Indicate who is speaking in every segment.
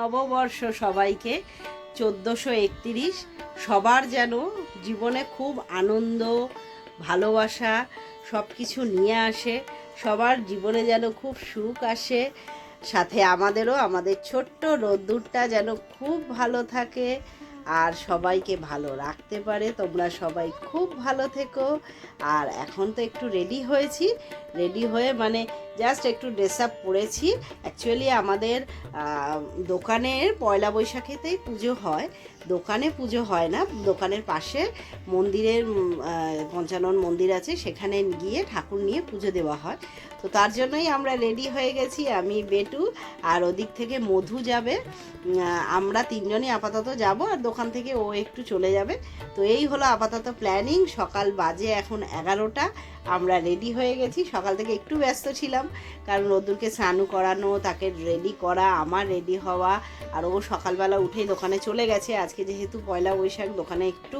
Speaker 1: নববর্ষ সবাইকে। চোদ্দোশো একতিরিশ, সবার যেন জীবনে খুব আনন্দ, ভালোবাসা সব কিছু নিয়ে আসে। সবার জীবনে যেন খুব সুখ আসে। সাথে আমাদেরও, আমাদের ছোট্ট রোদ্দুরটা যেন খুব ভালো থাকে আর সবাইকে ভালো রাখতে পারে। তোমরা সবাই খুব ভালো থেকো। আর এখন তো একটু রেডি হয়েছি। রেডি হয়ে মানে জাস্ট একটু ড্রেস আপ পরেছি। অ্যাকচুয়ালি আমাদের দোকানের পয়লা বৈশাখেতেই পুজো হয়। দোকানে পুজো হয় না, দোকানের পাশে মন্দিরের পঞ্চানন মন্দির আছে, সেখানে গিয়ে ঠাকুর নিয়ে পুজো দেওয়া হয়। তো তার জন্যই আমরা রেডি হয়ে গেছি, আমি, বেটু, আর ওদিক থেকে মধু যাবে। আমরা তিনজনই আপাতত যাব, আর দোকান থেকে ও একটু চলে যাবে। তো এই হলো আপাতত প্ল্যানিং সকাল বাজে এখন এগারোটা। আমরা রেডি হয়ে গেছি। সকাল থেকে একটু ব্যস্ত ছিলাম, কারণ রোদ্দুরকে স্নানু করানো, তাকে রেডি করা, আমার রেডি হওয়া, আর ও সকালবেলা উঠেই দোকানে চলে গেছে। আজকে যেহেতু পয়লা বৈশাখ, দোকানে একটু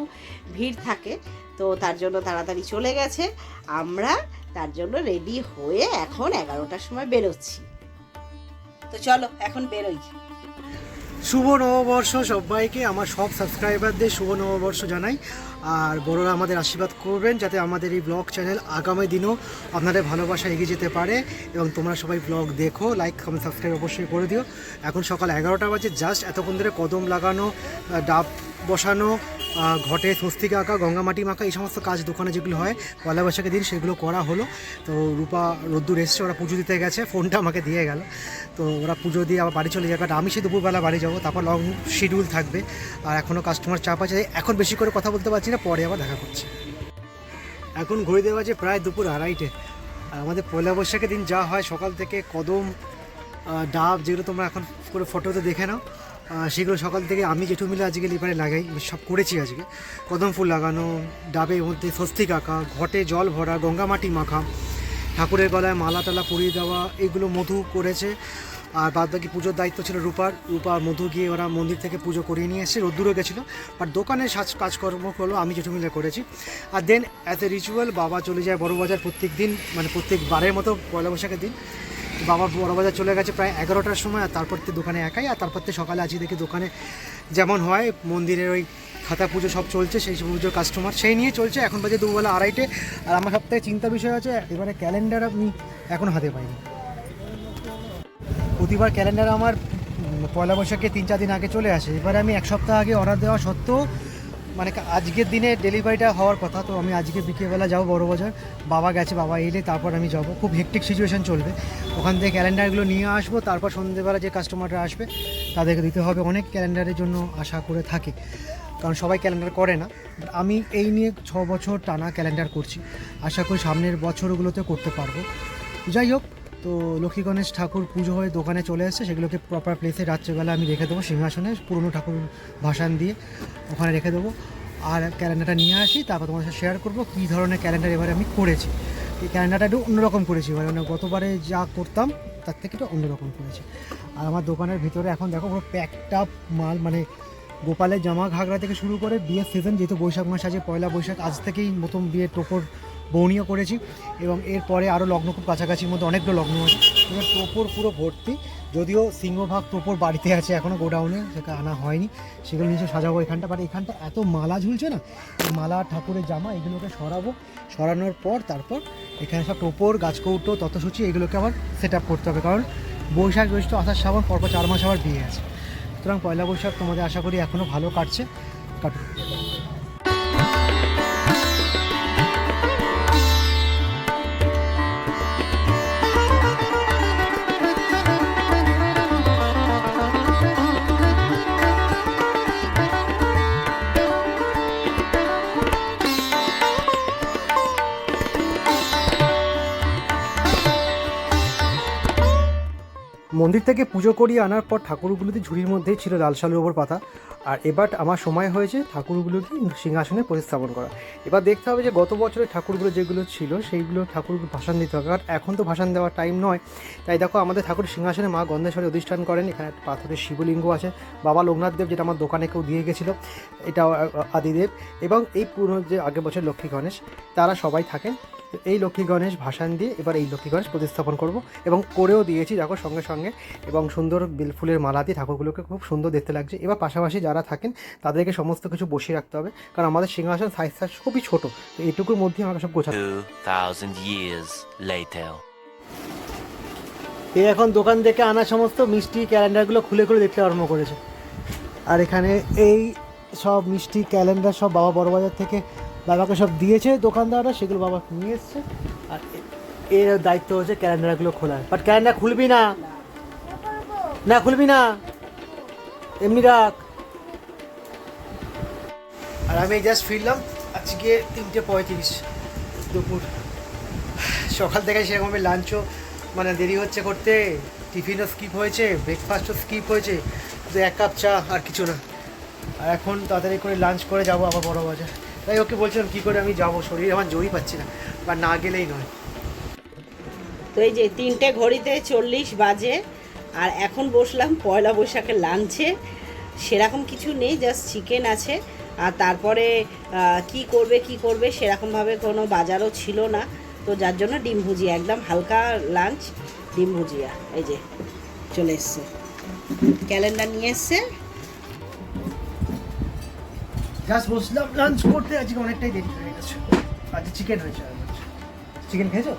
Speaker 1: ভিড় থাকে, তো তার জন্য তাড়াতাড়ি চলে গেছে। আমরা তার জন্য রেডি হয়ে এখন এগারোটার সময় বেরোচ্ছি। তো চলো, এখন বেরোই।
Speaker 2: শুভ নববর্ষ সবাইকে, আমার সব সাবস্ক্রাইবারদের শুভ নববর্ষ জানাই। আর বড়রা আমাদের আশীর্বাদ করবেন যাতে আমাদের এই ব্লগ চ্যানেল আগামী দিনও আপনাদের ভালোবাসা এগিয়ে যেতে পারে এবং তোমরা সবাই ব্লগ দেখো লাইক কমেন্ট সাবস্ক্রাইব অবশ্যই করে দিও। এখন সকাল এগারোটা বাজে জাস্ট এতক্ষণ ধরে কদম লাগানো ডাব বসানো ঘটে, স্বস্তিক আঁকা গঙ্গামাটি মাখা, এই সমস্ত কাজ দোকানে যেগুলো হয়, পয়লা বৈশাখের দিন সেগুলো করা হলো। তো রূপা, রোদ্দুর এসছে, ওরা পুজো দিতে গেছে, ফোনটা আমাকে দিয়ে গেল। তো ওরা পুজো দিয়ে আবার বাড়ি চলে যাবে আমি সেই দুপুরবেলা বাড়ি যাব, তারপর লং শিডিউল থাকবে। আর এখনও কাস্টমার চাপ আছে, এখন বেশি করে কথা বলতে পারছি না, পরে আবার দেখা করছি। এখন ঘড়ি দেওয়া আছে প্রায় দুপুর আড়াইটে। আর আমাদের পয়লা বৈশাখের দিন যা হয়, সকাল থেকে কদম ডাব, যেগুলো তোমরা এখন করে ফটোতে দেখে নাও সেগুলো সকাল থেকে আমি যেটু মিলে আজকে লিপারে লাগাই সব করেছি আজকে। কদম ফুল লাগানো ডাবের মধ্যে স্বস্তিক আঁকা, ঘটে জল ভরা, গঙ্গা মাটি মাখা, ঠাকুরের গলায় মালা টালা পরিয়ে দেওয়া, এগুলো মধু করেছে। আর বাদ বাকি পুজোর দায়িত্ব ছিল রূপার। রূপা মধু গিয়ে ওরা মন্দির থেকে পুজো করিয়ে নিয়ে এসে রোদ্দুরও গেছিল। বাট দোকানে সাজ কাজকর্ম করল, আমি মিলে করেছি। আর দেন অ্যাজ এ রিচুয়াল বাবা চলে যায় বড়বাজার প্রত্যেক দিন মানে প্রত্যেক বারের মতো পয়লা বৈশাখের দিন। বাবা বড়বাজার চলে গেছে প্রায় এগারোটার সময়, আর তারপর তো দোকানে একাই, আর তারপর তো সকালে আজকে দেখি দোকানে যেমন হয়, মন্দিরের ওই খাতা পুজো সব চলছে, সেই পুজোর কাস্টমার সেই নিয়ে চলছে, এখন বাজে দুবেলা আড়াইটে, আর আমার সব থেকে চিন্তার বিষয় আছে এবারে ক্যালেন্ডার আমি এখন হাতে পাইনি। প্রতিবার ক্যালেন্ডার আমার পয়লা বৈশাখে তিন চার দিন আগে চলে আসে, এবারে আমি এক সপ্তাহ আগে অর্ডার দেওয়া সত্ত্বেও মানে আজকের দিনে ডেলিভারিটা হওয়ার কথা, তো আমি আজকে বিকেলবেলা যাব বড় বাজার। বাবা গেছে, বাবা এলে তারপর আমি যাব। খুব হেকটিক সিচুয়েশন চলবে। ওখান থেকে ক্যালেন্ডারগুলো নিয়ে আসব, তারপর সন্ধ্যেবেলা যে কাস্টমাররা আসবে, তাদেরকে দিতে হবে অনেক ক্যালেন্ডারের জন্য আশা করে থাকে। কারণ সবাই ক্যালেন্ডার করে না। আমি এই নিয়ে ছ বছর টানা ক্যালেন্ডার করছি। আশা করি সামনের বছরগুলোতে করতে পারব। যাই হোক তো লক্ষ্মী গণেশ ঠাকুর পুজো হয়ে দোকানে চলে এসেছে, সেগুলোকে প্রপার প্লেসে রাত্রেবেলা আমি রেখে দেবো সিংহাসনে, পুরনো ঠাকুর ভাসান দিয়ে ওখানে রেখে দেবো। আর ক্যালেন্ডারটা নিয়ে আসি, তারপর তোমার সাথে শেয়ার করব কী ধরনের ক্যালেন্ডার এবারে আমি করেছি। এই ক্যালেন্ডারটা একটু অন্যরকম করেছি এবারে মানে গতবারে যা করতাম, তার থেকে একটু অন্যরকম করেছি। আর আমার দোকানের ভিতরে এখন দেখো পুরো প্যাকড আপ মাল মানে গোপালের জামা ঘাগরা থেকে শুরু করে বিয়ের সিজন যেহেতু বৈশাখ মাস আছে, পয়লা বৈশাখ, আজ থেকেই নতুন বিয়ের টোপর বৌনিও করেছি এবং এরপরে আরও লগ্ন খুব কাছাকাছির মধ্যে অনেকগুলো লগ্ন আছে। এবার টোপর পুরো ভর্তি, যদিও সিংহভাগ টোপর বাড়িতে আছে, এখনও গোডাউনে, সেটা আনা হয়নি। সেগুলো নিচে সাজাবো এখানটা বাট এখানটা এত মালা ঝুলছে না। মালা, ঠাকুরের জামা এগুলোকে সরাবো। সরানোর পর তারপর এখানে সব টোপর, গাছকৌটো ততসূচি এগুলোকে আবার সেট আপ করতে হবে। কারণ বৈশাখ, জ্যৈষ্ঠ আসার শ্রাবণ, পরপর চার মাস আবার বিয়ে আছে। সুতরাং পয়লা বৈশাখ তোমাদের আশা করি এখনও ভালো কাটছে, কাটুক। মন্দির থেকে পুজো করিয়ে আনার পর ঠাকুরগুলোতে ঝুড়ির মধ্যেই ছিল লাল সালুর ওপর পাতা। আর এবার আমার সময় হয়েছে ঠাকুরগুলোকে সিংহাসনে প্রতিস্থাপন করা এবার দেখতে হবে যে গত বছরের ঠাকুরগুলো যেগুলো ছিল, সেইগুলো ঠাকুর ভাসান দিতে হবে। কারণ এখন তো ভাসান দেওয়ার টাইম নয়। তাই দেখো, আমাদের ঠাকুর সিংহাসনে মা গন্ধেশ্বরী অধিষ্ঠান করেন। এখানে পাথরের শিবলিঙ্গ আছে। বাবা লোকনাথ দেব, যেটা আমার দোকানে কেউ দিয়ে গেছিল এটা আদিদেব। এবং এই পুরনো যে আগের বছর লক্ষ্মী গণেশ, তারা সবাই থাকেন। তো এই লক্ষ্মী গণেশ ভাসান দিয়ে এবার এই লক্ষ্মী গণেশ প্রতিস্থাপন করব এবং করেও দিয়েছি দেখো সঙ্গে সঙ্গে। এবং সুন্দর বেল ফুলের মালা দিয়ে ঠাকুরগুলোকে খুব সুন্দর দেখতে লাগছে। এবার পাশাপাশি যারা থাকেন তাদেরকে সমস্ত কিছু বসিয়ে রাখতে হবে। কারণ আমাদের সিংহাসন সাইজ সাইজ খুবই ছোটো। তো এইটুকুর মধ্যে আমাকে সব গোছাতে
Speaker 3: 2,000 years later.
Speaker 2: এই এখন দোকান থেকে আনা সমস্ত মিষ্টি ক্যালেন্ডারগুলো খুলে খুলে দেখতে আরম্ভ করেছে। আর এখানে এই সব মিষ্টি ক্যালেন্ডার সব বাবা বড় বাজার থেকে বাবাকে সব দিয়েছে দোকানদাররা, সেগুলো বাবা নিয়ে এসছে। আর এর দায়িত্ব হচ্ছে ক্যালেন্ডারগুলো খোলার। বাট ক্যালেন্ডার খুলবি না। না, খুলবি না। এমনি রাখ। আর আমি জাস্ট ফিরলাম আজকে তিনটে পঁয়ত্রিশ দুপুর। সকাল থেকে সেরকমভাবে লাঞ্চও মানে দেরি হচ্ছে করতে। টিফিনও স্কিপ হয়েছে ব্রেকফাস্টও স্কিপ হয়েছে। শুধু এক কাপ চা আর কিছু না। আর এখন তাড়াতাড়ি করে লাঞ্চ করে যাব আবার বড় বাজার। তাই ওকে বলছিলাম, কী করে আমি যাব? শরীরে আমার জয়ই পাচ্ছি না। বা না গেলেই নয়।
Speaker 1: তো এই যে তিনটে ঘড়িতে চল্লিশ বাজে, আর এখন বসলাম পয়লা বৈশাখের লাঞ্চে সেরকম কিছু নেই জাস্ট চিকেন আছে। আর তারপরে কি করবে কি করবে সেরকমভাবে কোনো বাজারও ছিল না। তো যার জন্য ডিম ভুজিয়া একদম হালকা লাঞ্চ ডিম ভুজিয়া। এই যে, চলে এসছে। ক্যালেন্ডার নিয়ে এসছে।
Speaker 2: জাস্ট বসলাম লাঞ্চ করতে আজকে অনেকটাই দেরি হয়ে গেছে। আজকে চিকেন হয়েছে চিকেন খেয়েছো?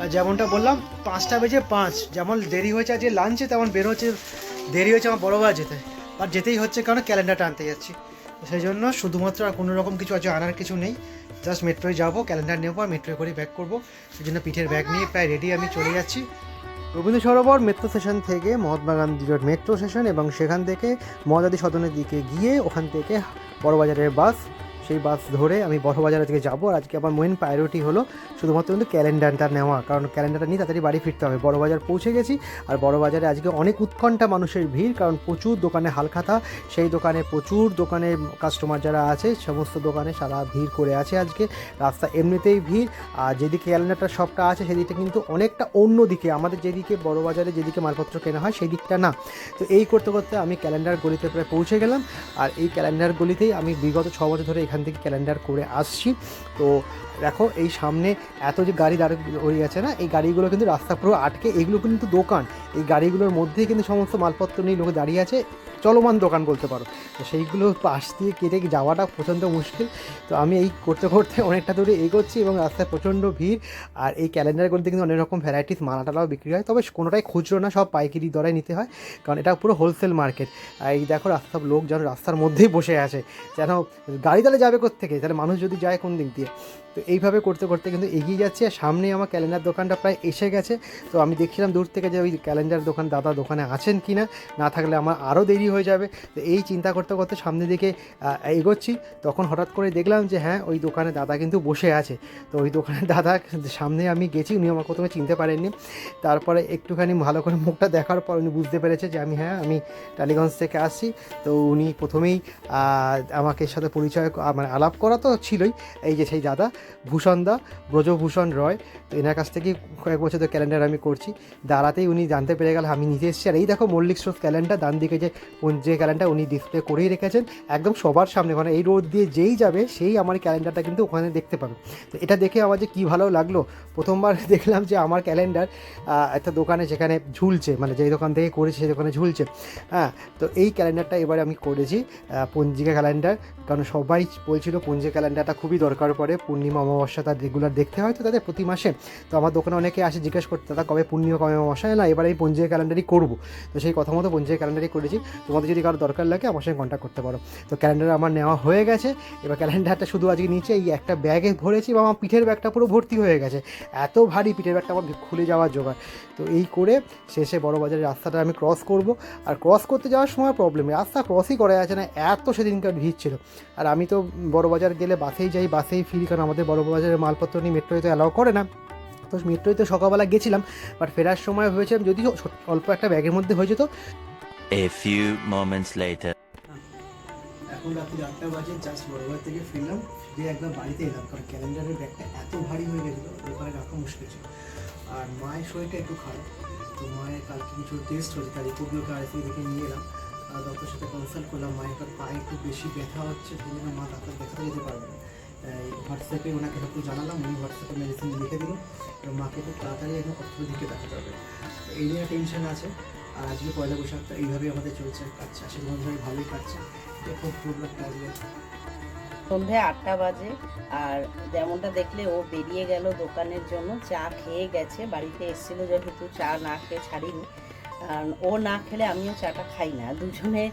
Speaker 2: আর যেমনটা বললাম, পাঁচটা বেজে পাঁচ, যেমন দেরি হয়েছে আজকে লাঞ্চে তেমন বের হচ্ছে, দেরি হয়েছে আমার বড় যেতে। আর যেতেই হচ্ছে কারণ ক্যালেন্ডারটা আনতে যাচ্ছি। সেই জন্য শুধুমাত্র আর কোনো রকম কিছু আজ আনার কিছু নেই। জাস্ট মেট্রোয় যাব ক্যালেন্ডার নেব আর মেট্রোয় করে ব্যাক করব। সেই জন্য পিঠের ব্যাগ নিয়ে প্রায় রেডি আমি চলে যাচ্ছি। রবীন্দ্র সরোবর মেট্রো স্টেশন থেকে Mahatma Gandhi road metro station এবং সেখান থেকে মহাদাদি সদনের দিকে গিয়ে ওখান থেকে বড়বাজারের বাস সেই বাস ধরে আমি বড়বাজার আজকে যাব। আর আজকে আমার মেন প্রায়োরিটি হলো শুধুমাত্র কিন্তু ক্যালেন্ডারটা নেওয়া। কারণ ক্যালেন্ডারটা নিয়ে তাড়াতাড়ি বাড়ি ফিরতে হবে। বড়বাজার পৌঁছে গেছি। আর বড়বাজারে আজকে অনেক উৎকণ্ঠা মানুষের ভিড়। কারণ প্রচুর দোকানে হালখাতা। সেই দোকানে প্রচুর দোকানের কাস্টমার যারা আছে, সমস্ত দোকানে সারা ভিড় করে আছে আজকে। রাস্তা এমনিতেই ভিড়। আর যেদিকে ক্যালেন্ডারটা শপটা আছে, সেদিকটা কিন্তু অনেকটা অন্য দিকে আমাদের যেদিকে বড়বাজারে যেদিকে মালপত্র কেনা হয় সেই দিকটা না। তো এই করতে করতে আমি ক্যালেন্ডার গলিতে প্রায় পৌঁছে গেলাম। আর এই ক্যালেন্ডার গলিতেই আমি বিগত ছ বছর ধরে এখান থেকে ক্যালেন্ডার করে আসছি। তো দেখো, এই সামনে এত যে গাড়ি দাঁড়িয়ে হয়ে গেছে না, এই গাড়িগুলো কিন্তু রাস্তা পুরো আটকে, এগুলো কিন্তু দোকান। এই গাড়িগুলোর মধ্যেই কিন্তু সমস্ত মালপত্র নিয়ে লোকে দাঁড়িয়ে আছে। চলমান দোকান বলতে পারো। তো সেইগুলো পাশ দিয়ে কেটে যাওয়াটা প্রচণ্ড মুশকিল। তো আমি এই করতে করতে অনেকটা দূরে এগোচ্ছি এবং রাস্তায় প্রচণ্ড ভিড়। আর এই ক্যালেন্ডারগুলোতে কিন্তু অনেক রকম ভ্যারাইটিস মালাটালাও বিক্রি হয়। তবে কোনোটাই খুচরো না, সব পাইকারি দরে নিতে হয়। কারণ এটা পুরো হোলসেল মার্কেট আর এই দেখো রাস্তা লোক যেন রাস্তার মধ্যেই বসে আছে, যেন গাড়ি তাহলে যাবে থেকে তাহলে মানুষ যদি যায় কোন দিক দিয়ে? তো এইভাবে করতে করতে কিন্তু এগিয়ে যাচ্ছে। আর সামনে আমার ক্যালেন্ডার দোকানটা প্রায় এসে গেছে। তো আমি দেখছিলাম দূর থেকে যে ওই ক্যালেন্ডার দোকান, দাদা দোকানে আছেন কি না না থাকলে আমার আরও দেরি হয়ে যাবে। তো এই চিন্তা করতে করতে সামনের দিকে এগোচ্ছি। তখন হঠাৎ করে দেখলাম যে হ্যাঁ ওই দোকানে দাদা কিন্তু বসে আছে। তো ওই দোকানের দাদা সামনে আমি গেছি, উনি আমার প্রথমে চিনতে পারেননি। তারপরে একটুখানি ভালো করে মুখটা দেখার পর উনি বুঝতে পেরেছে যে, আমি হ্যাঁ আমি টালিগঞ্জ থেকে আসছি। তো উনি প্রথমেই আমাকে সাথে পরিচয় মানে আলাপ করা তো ছিলই। এই যে সেই দাদা, ভূষণ দা, ব্রজভূষণ রয়। তো এনার কাছ থেকে কয়েক বছর ধরে ক্যালেন্ডার আমি করছি। দাঁড়াতেই উনি জানতে পেরে গেল, আমি নিজে এসেছি। আর এই দেখো মল্লিক স্রোত ক্যালেন্ডার ডান দিকে যে যে ক্যালেন্ডার উনি ডিসপ্লে করেই রেখেছেন, একদম সবার সামনে। মানে এই রোড দিয়ে যেই যাবে, সেই আমার ক্যালেন্ডারটা কিন্তু ওখানে দেখতে পাবে। তো এটা দেখে আমার যে কী ভালো লাগল, প্রথমবার দেখলাম যে আমার ক্যালেন্ডার একটা দোকানে যেখানে ঝুলছে মানে যেই দোকান থেকে করেছি সেই দোকানে ঝুলছে। হ্যাঁ তো এই ক্যালেন্ডারটা এবারে আমি করেছি পঞ্জিকা ক্যালেন্ডার কারণ সবাই বলছিল পঞ্জিকা ক্যালেন্ডারটা খুবই দরকার পড়ে, পূর্ণিমা অমাবস্যা তার রেগুলার দেখতে হয় তো তাদের প্রতি মাসে। তো আমার দোকানে অনেকে আসে জিজ্ঞেস করতে, দাদা, কবে পূর্ণিমা, কবে অমাবস্যা? না, এবার এই পঞ্জিকা ক্যালেন্ডারই করব। তো সেই কথা মতো পঞ্জিকা ক্যালেন্ডারই করেছি। তোমাদের যদি কারও দরকার লাগে আমার সঙ্গে কন্ট্যাক্ট করতে পারো। তো ক্যালেন্ডার আমার নেওয়া হয়ে গেছে। এবার ক্যালেন্ডারটা শুধু আজকে নিচে এই একটা ব্যাগে ভরেছি বা আমার পিঠের ব্যাগটা পুরো ভর্তি হয়ে গেছে। এত ভারী পিঠের ব্যাগটা আমার খুলে যাওয়ার জোগাড়। তো এই করে শেষে বড় বাজারের রাস্তাটা আমি ক্রস করব। আর ক্রস করতে যাওয়ার সময় প্রবলেম রাস্তা ক্রসই করা যাচ্ছে না, এত সেদিনকার ভিড় ছিল। আর আমি তো বড় বাজার গেলে বাসেই যাই, বাসেই ফিরি, কারণ আমাদের বড় বাজারের মালপত্র নিয়ে মেট্রোতে অ্যালাউ করে না। তো মেট্রোয় তো সকালবেলা গেছিলাম বাট ফেরার সময় ভেবেছিলাম যদি অল্প একটা ব্যাগের মধ্যে হয়ে যেত
Speaker 3: A few moments later.
Speaker 2: এখন রাত্রি আটটা বাজে জাস্ট বড়বার থেকে ফিরলাম। ফিরে একদম বাড়িতে এলাম, কারণ ক্যালেন্ডারের ব্যাগটা এত ভারী হয়ে গেছিল দোকানে রাখা মুশকিল ছিল। আর মায়ের শরীরটা একটু খারাপ, তো মায়ের কালকে কিছু টেস্ট হয়েছে, তার রিপোর্টগুলোকে আর দেখে নিয়ে এলাম। আর ডক্টরের সাথে কনসাল্ট করলাম, মায়ের কাছে পায়ে একটু বেশি ব্যথা হচ্ছে, সেই মা ডাক্তার দেখাতে যেতে পারবে না। হোয়াটসঅ্যাপে ওনাকে একটু জানালাম, উনি হোয়াটসঅ্যাপে মেডিসিন লিখে দিল এবং মাকে খুব তাড়াতাড়ি একদম অর্থোপেডিকে দেখাতে হবে। এই নিয়ে টেনশন আছে। আর আজকে পয়লা বৈশাখটা এইভাবেই আমাদের চলছে। কাটছে আশীর্বাদ ভাই ভালোই কাটছে দেখো প্রোগ্রামটা আজকে
Speaker 1: সন্ধে আটটা বাজে, আর যেমনটা দেখলে ও বেরিয়ে গেল দোকানের জন্য, চা খেয়ে গেছে, বাড়িতে এসেছিল যেহেতু চা না খেয়ে ছাড়িনি। আর ও না খেলে আমিও চাটা খাই না, দুজনে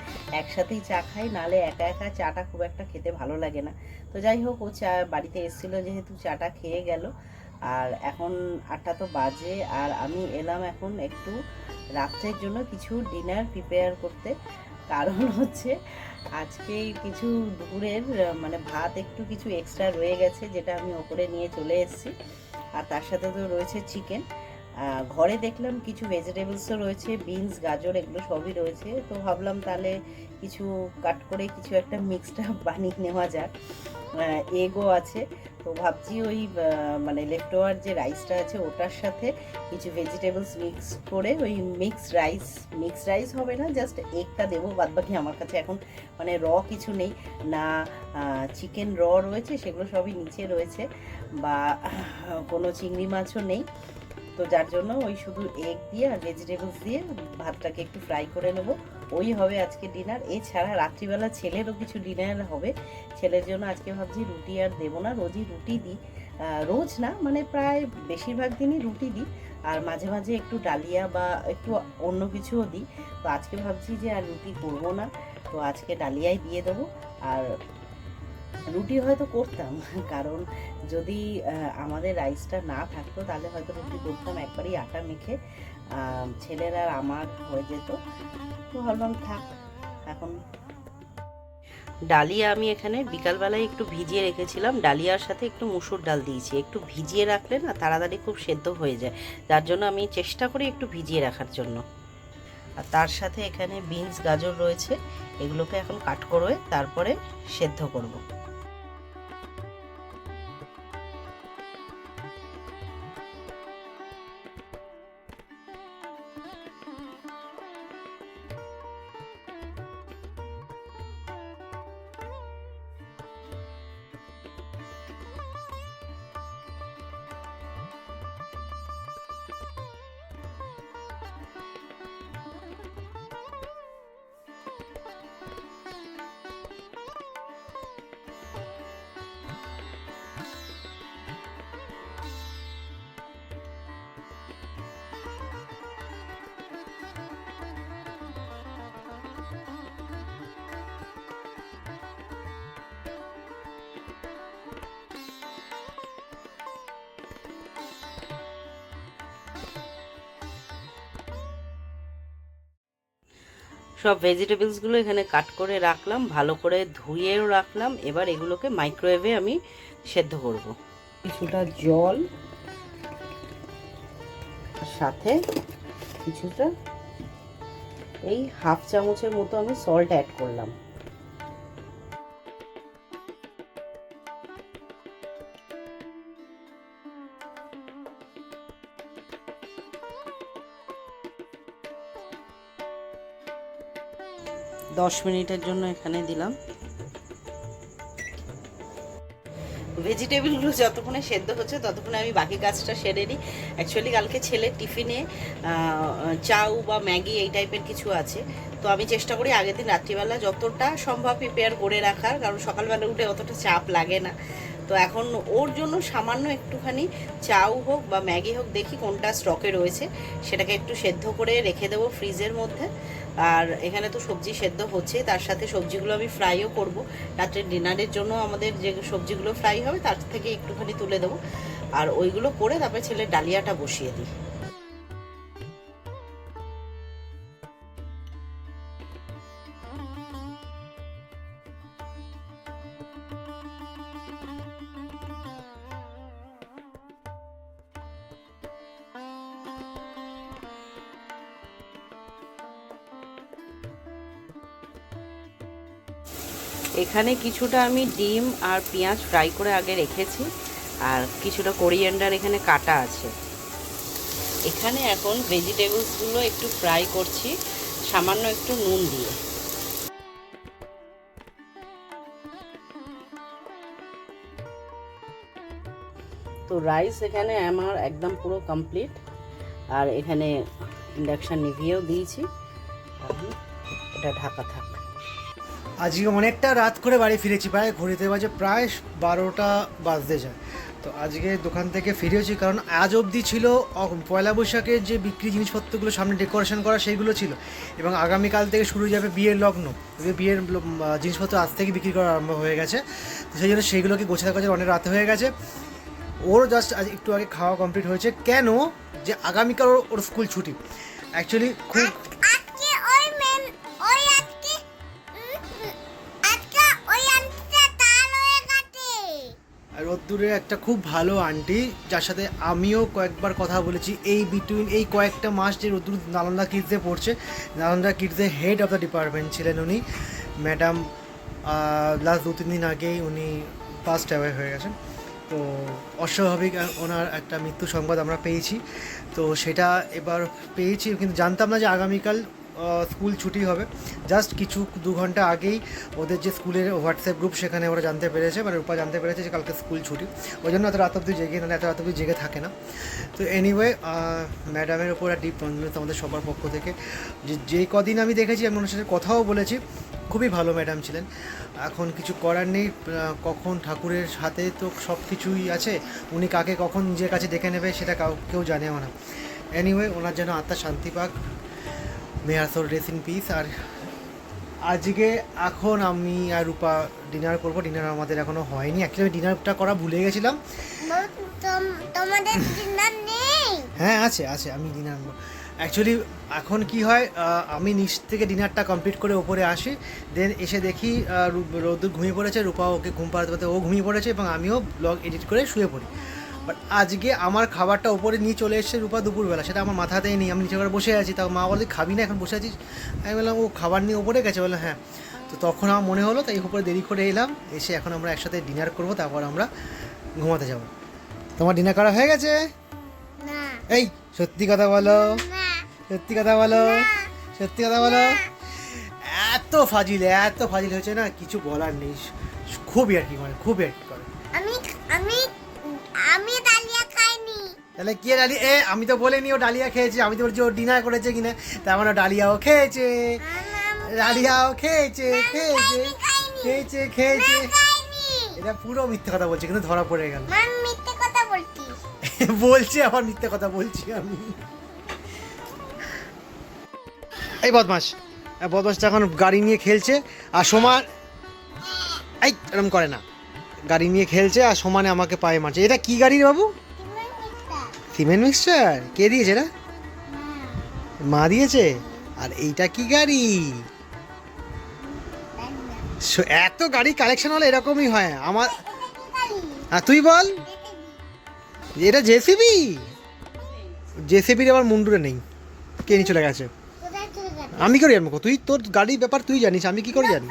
Speaker 1: একসাথেই চা খাই, নালে একা একা চাটা খুব একটা খেতে ভালো লাগে না। তো যাই হোক, ও চা বাড়িতে এসেছিল যেহেতু চাটা খেয়ে গেল আর এখন আটটা তো বাজে, আর আমি এলাম এখন একটু রাত্রের জন্য কিছু ডিনার প্রিপেয়ার করতে। কারণ হচ্ছে আজকে কিছু দুপুরের মানে ভাত একটু কিছু এক্সট্রা রয়ে গেছে, যেটা আমি ওপরে নিয়ে চলে এসেছি। আর তার সাথে তো রয়েছে চিকেন ঘরে দেখলাম কিছু ভেজিটেবলসও রয়েছে বিনস গাজর, এগুলো সবই রয়েছে। তো ভাবলাম তাহলে কিছু কাট করে কিছু একটা মিক্সড বানিয়ে নেওয়া যাক। এগও আছে। তো ভাবছি ওই মানে লেফট যে রাইসটা আছে, ওটার সাথে কিছু ভেজিটেবলস মিক্স করে ওই মিক্স রাইস মিক্স রাইস হবে না জাস্ট এগটা দেবো বাদ বাকি আমার কাছে এখন মানে র কিছু নেই। না চিকেন র রয়েছে, সেগুলো সবই নিচে রয়েছে, বা কোনো চিংড়ি মাছও নেই। তো যার জন্য ওই শুধু এগ দিয়ে আর ভেজিটেবলস দিয়ে ভাতটাকে একটু ফ্রাই করে নেব। ওই হবে আজকে ডিনার এছাড়া রাত্রিবেলা ছেলেরও কিছু ডিনার হবে। ছেলের জন্য আজকে ভাবছি রুটি আর দেবো না, রোজই রুটি দিই। রোজ না মানে প্রায় বেশিরভাগ দিনই রুটি দিই। আর মাঝে মাঝে একটু ডালিয়া বা একটু অন্য কিছুও দিই। তো আজকে ভাবছি যে আর রুটি করব না। তো আজকে ডালিয়াই দিয়ে দেবো। আর রুটি হয়তো করতাম, কারণ যদি আমাদের রাইসটা না থাকতো তাহলে হয়তো রুটি করতাম, একবারই আটা মেখে ছেলের আর আমার হয়ে যেত। তো ভাবলাম থাক, এখন ডালিয়া আমি এখানে বিকালবেলায় একটু ভিজিয়ে রেখেছিলাম। ডালিয়ার সাথে একটু মুসুর ডাল দিয়েছি। একটু ভিজিয়ে রাখলে না তাড়াতাড়ি খুব সেদ্ধ হয়ে যায়। যার জন্য আমি চেষ্টা করি একটু ভিজিয়ে রাখার জন্য। আর তার সাথে এখানে বিনস, গাজর রয়েছে। এগুলোকে এখন কাট করে তারপরে সেদ্ধ করব। সব ভেজিটেবলসগুলো এখানে কাট করে রাখলাম, ভালো করে ধুয়েও রাখলাম। এবার এগুলোকে মাইক্রোওয়েভে আমি সেদ্ধ করব। কিছুটা জল সাথে কিছুটা এই হাফ চামচের মতো আমি সল্ট অ্যাড করলাম। দশ মিনিটের জন্য এখানে দিলাম। ভেজিটেবলগুলো যতক্ষণে সেদ্ধ হচ্ছে, ততক্ষণে আমি বাকি কাজটা সেরে নিই। অ্যাকচুয়ালি কালকে ছেলের টিফিনে চাউ বা ম্যাগি এই টাইপের কিছু আছে। তো আমি চেষ্টা করি আগের দিন রাত্রিবেলা যতটা সম্ভব প্রিপেয়ার করে রাখার, কারণ সকালবেলা উঠে অতটা চাপ লাগে না। তো এখন ওর জন্য সামান্য একটুখানি চাউ হোক বা ম্যাগি হোক, দেখি কোনটা স্টকে রয়েছে। সেটাকে একটু সেদ্ধ করে রেখে দেবো ফ্রিজের মধ্যে। আর এখানে তো সবজি সেদ্ধ হচ্ছে, তার সাথে সবজিগুলো আমি ফ্রাইও করব। রাত্রে ডিনারের জন্য আমাদের যে সবজিগুলো ফ্রাই হবে, তার থেকে একটুখানি তুলে দেবো। আর ওইগুলো করে তারপরে ছেলে ডালিয়াটা বসিয়ে দিই। এখানে কিছুটা আমি ডিম আর পেঁয়াজ ফ্রাই করে আগে রেখেছি, আর কিছুটা কোরিয়েন্ডার এখানে কাটা আছে। এখানে এখন ভেজিটেবলসগুলো একটু ফ্রাই করছি, সামান্য একটু নুন দিয়ে। তো রাইস এখানে আমার একদম পুরো কমপ্লিট আর এখানে ইন্ডাকশান নিভিয়েও দিয়েছি। এটা ঢাকা থাক।
Speaker 2: আজকে অনেকটা রাত করে বাড়ি ফিরেছি, প্রায় ঘড়িতে বাজে প্রায় বারোটা বাজতে যায়। তো আজকে দোকান থেকে ফিরেছি কারণ আজ অবধি ছিল পয়লা বৈশাখের যে বিক্রি জিনিসপত্রগুলো সামনে ডেকোরেশন করা সেইগুলো ছিল এবং আগামীকাল থেকে শুরু যাবে বিয়ের লগ্ন। বিয়ের জিনিসপত্র আজ থেকে বিক্রি করা আরম্ভ হয়ে গেছে। তো সেই জন্য সেইগুলোকে গোছাতে গোছাতে অনেক রাতে হয়ে গেছে। ওর জাস্ট আজ একটু আগে খাওয়া কমপ্লিট হয়েছে। কেন? যে আগামীকাল ওর স্কুল ছুটি। অ্যাকচুয়ালি খুব রোদ্দুরের একটা খুব ভালো আন্টি, যার সাথে আমিও কয়েকবার কথা বলেছি। এই বিটুইন এই কয়েকটা মাস যে রোদ্দুর নালন্দা কিডসে পড়ছে, নালন্দা কিডসের হেড অফ দ্য ডিপার্টমেন্ট ছিলেন উনি। ম্যাডাম লাস্ট দু, তিন দিন আগেই উনি ফার্স্ট অ্যাওয়ে হয়ে গেছেন। তো অস্বাভাবিক ওনার একটা মৃত্যু সংবাদ আমরা পেয়েছি। তো সেটা এবার পেয়েছি, কিন্তু জানতাম না যে আগামীকাল স্কুল ছুটি হবে। জাস্ট কিছু দু ঘণ্টা আগেই ওদের যে স্কুলের হোয়াটসঅ্যাপ গ্রুপ সেখানে ওরা জানতে পেরেছে মানে রূপা জানতে পেরেছে যে কালকে স্কুল ছুটি। ওই জন্য এত রাত অব্দি জেগে, নাহলে এত রাত অব্দি জেগে থাকে না। তো এনিওয়ে ম্যাডামের ওপর ডিপ কনফিডেন্স আমাদের সবার পক্ষ থেকে। যে, যেই কদিন আমি দেখেছি, আমি ওনার সাথে কথাও বলেছি, খুবই ভালো ম্যাডাম ছিলেন। এখন কিছু করার নেই কখন ঠাকুরের হাতে তো সব কিছুই আছে, উনি কাকে কখন নিজের কাছে ডেকে নেবে সেটা কেউ জানেও না। এনিওয়ে ওনার যেন আত্মা শান্তি পাক may their soul rest in peace. আর আজকে এখন আমি আর রূপা ডিনার করব। ডিনার আমাদের এখনও হয়নি। অ্যাকচুয়ালি ডিনারটা করা ভুলে গেছিলাম।
Speaker 4: তোমাদের ডিনার নেই?
Speaker 2: হ্যাঁ আছে আছে আমি ডিনার অ্যাকচুয়ালি এখন কি হয় আমি নিচ থেকে ডিনারটা কমপ্লিট করে ওপরে আসি। দেন এসে দেখি আহ, রু- রোদ্দুর ঘুমিয়ে পড়েছে। রূপা ওকে ঘুম পাড়াতে পারতে ও ঘুমিয়ে পড়েছে এবং আমিও ব্লগ এডিট করে শুয়ে পড়ি। বাট আজকে আমার খাবারটা উপরে নিয়ে চলে এসেছে রূপা দুপুরবেলা। সেটা আমার মাথাতেই নেই। আমি নিচে করে বসে আছি। তাও মা বলে খাবি না? এখন বসে আছিস? আমি বললাম ও খাবার নিয়ে ওপরে গেছে? বললাম হ্যাঁ। তো তখন আমার মনে হলো তাই উপরে দেরি করে এলাম। এসে এখন আমরা একসাথে ডিনার করব। তারপর আমরা ঘুমাতে যাব। তোমার ডিনার করা হয়ে গেছে? এই সত্যি কথা বলো। সত্যি কথা বলো। সত্যি কথা বলো। এত ফাজিল এত ফাজিল হয়েছে না? কিছু বলার নেই। খুবই আর কি মানে খুবই আর কি
Speaker 4: আমি ডালিয়া খাইনি।
Speaker 2: তাহলে কে ডালিয়া? এ আমি তো বলিনি ও ডালিয়া খেয়েছে। আমি তো বলছি ও ডিনার করেছে কিনা। তার মানে ডালিয়াও খেয়েছে। ডালিয়াও খেয়েছে খেয়েছে খেয়েছে খেয়েছে এটা পুরো মিথ্যে কথা বলছে কিন্তু ধরা পড়ে গেল।
Speaker 4: মিথ্যে কথা বলছিস
Speaker 2: বলছি আবার মিথ্যে কথা বলছি আমি। এই বদমাস এই বদমাসটা এখন গাড়ি নিয়ে খেলছে আর সমান এই এরকম করে না। গাড়ি নিয়ে খেলছে আর সমানে আমাকে পায়ে মারছে। এটা কি গাড়ি বাবু? Cement mixture. কে দিয়েছে এটা? মা দিয়েছে? আর এইটা কি গাড়ি? এত গাড়ি কালেকশন হলে এরকমই হয়। আমার? আর তুই বল।
Speaker 4: এটা
Speaker 2: জেসিবি? জেসিবির আমার মুন্ডুরে নেই। কে নিয়ে চলে গেছে? আমি করে জানব। তুই তোর গাড়ির ব্যাপার তুই জানিস, আমি কি করে জানি?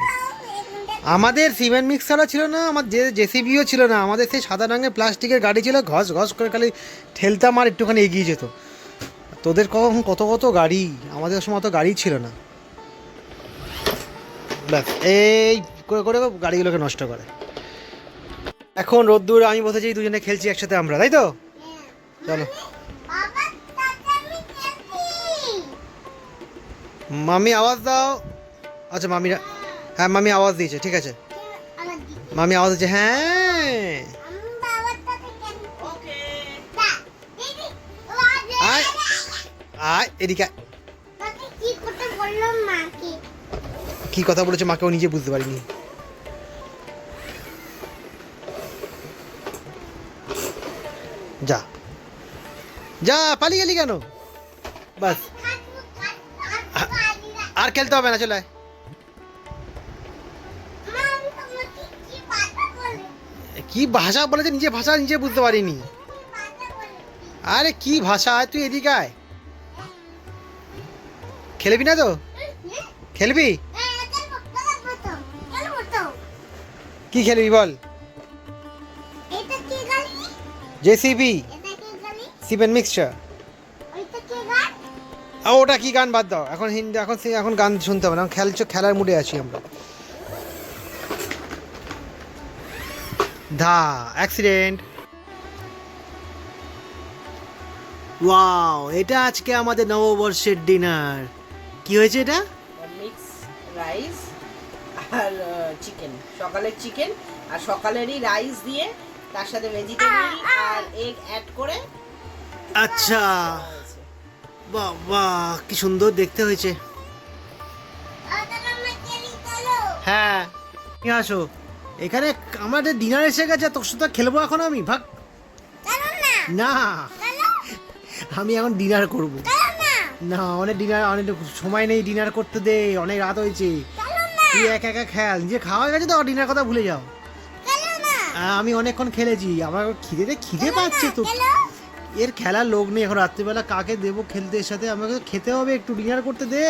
Speaker 2: আমাদের সিমেন্ট মিক্সারও ছিল না, আমার যে জেসিবিও ছিল না, আমাদের সেই সাদা রঙের প্লাস্টিকের গাড়ি ছিল ঘস ঘস করে খালি ঠেলতাম আর একটুখানি এগিয়ে যেত। তোদের কখন কত কত গাড়ি? আমাদের সময় অত গাড়ি ছিল না। ব্যাস, এই করে করে গাড়িগুলোকে নষ্ট করে। এখন রোদ্দুর, আমি বসেছি, দুজনে খেলছি একসাথে আমরা, তাই তো? চলো। মামি, আওয়াজ দাও। আচ্ছা মামিরা হ্যাঁ মামি আওয়াজ দিয়েছে, ঠিক আছে। মামি আওয়াজ দিয়েছে হ্যাঁ। আয় আয়।
Speaker 4: কি
Speaker 2: কথা বলেছে মাকে, ও নিজে বুঝতে পারিনি। যা। যা, পালিয়ে গেলি কেন? বাস। আর খেলতে হবে না, চলে
Speaker 4: কি
Speaker 2: ভাষা বলেছে নিজে ভাষা নিজে বুঝতে পারিনি? আরে কি ভাষা? তুই এদিকে আয়। খেলবি না তো? খেলবি। কি খেলবি বল? জেসিবি। সিমেন্ট মিক্সচার ওটা কি গান বাদ দাও। এখন হিন্দি, এখন এখন গান শুনতে হবে না। খেলছো, খেলার মুডে আছি আমরা। ধা অ্যাক্সিডেন্ট ওয়াও এটা আজকে আমাদের নববর্ষের ডিনার কি হয়েছে এটা?
Speaker 1: মিক্স রাইস আর চিকেন সকালের চিকেন আর সকালেরই রাইস দিয়ে তার সাথে ভেজিটেবল আর এগ অ্যাড করে
Speaker 2: আচ্ছা। বাহ বাহ কি সুন্দর দেখতে হয়েছে। হ্যাঁ আসো। এখানে আমাদের ডিনার এসে গেছে তোর সাথে খেলব এখন আমি? ভাগ।
Speaker 4: না।
Speaker 2: আমি এখন ডিনার করব।
Speaker 4: না।
Speaker 2: অনেক ডিনার অনেক সময় নেই ডিনার করতে দে অনেক রাত হয়েছে। তুই একা একা খেয়াল নিজে খাওয়া হয়ে গেছে তো ডিনার কথা ভুলে যাও। আমি অনেকক্ষণ খেলেছি। আমার খিদেতে খিদে পাচ্ছে তো। এর খেলার লোক নেই এখন। রাত্রিবেলা কাকে দেবো খেলতে এর সাথে? আমাকে খেতে হবে একটু। ডিনার করতে দে।